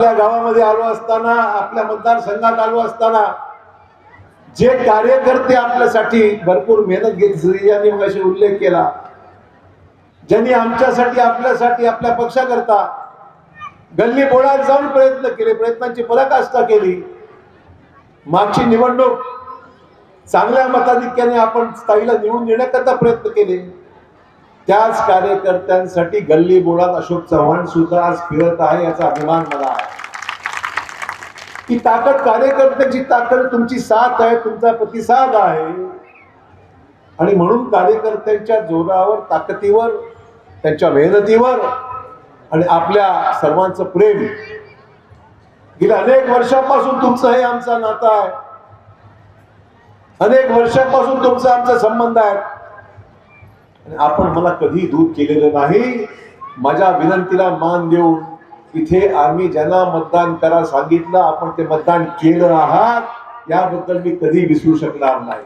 आपल्या गावामध्ये आलो असताना आपल्या मतदारसंघात आलो असताना जे कार्यकर्ते आपल्यासाठी भरपूर मेहनत घेतली यांनी मग उल्लेख केला. ज्यांनी आमच्यासाठी आपल्यासाठी आपल्या पक्षाकरता गल्ली बोळात जाऊन प्रयत्न केले प्रयत्नांची पराकाष्ठा केली. मागची निवडणूक चांगल्या मताधिक्याने आपण स्थायीला निवडून देण्याकरता प्रयत्न केले. त्याच कार्यकर्त्यांसाठी गल्ली बोळात अशोक चव्हाण सुद्धा आज फिरत आहे याचा अभिमान मला आहे. ती ताकद कार्यकर्त्याची ताकद तुमची साथ आहे तुमचा प्रतिसाद आहे. आणि म्हणून कार्यकर्त्यांच्या जोरावर ताकदीवर त्यांच्या मेहनतीवर आणि आपल्या सर्वांचं प्रेम. गेल्या अनेक वर्षापासून तुमचं हे आमचा नातं आहे. अनेक वर्षापासून तुमचा आमचा संबंध आहे. आणि आपण मला कधी दूर केलेलं नाही. माझ्या विनंतीला मान देऊन इथे आम्ही ज्यांना मतदान करा सांगितलं आपण ते मतदान केलं आहात याबद्दल मी कधी विसरू शकणार नाही.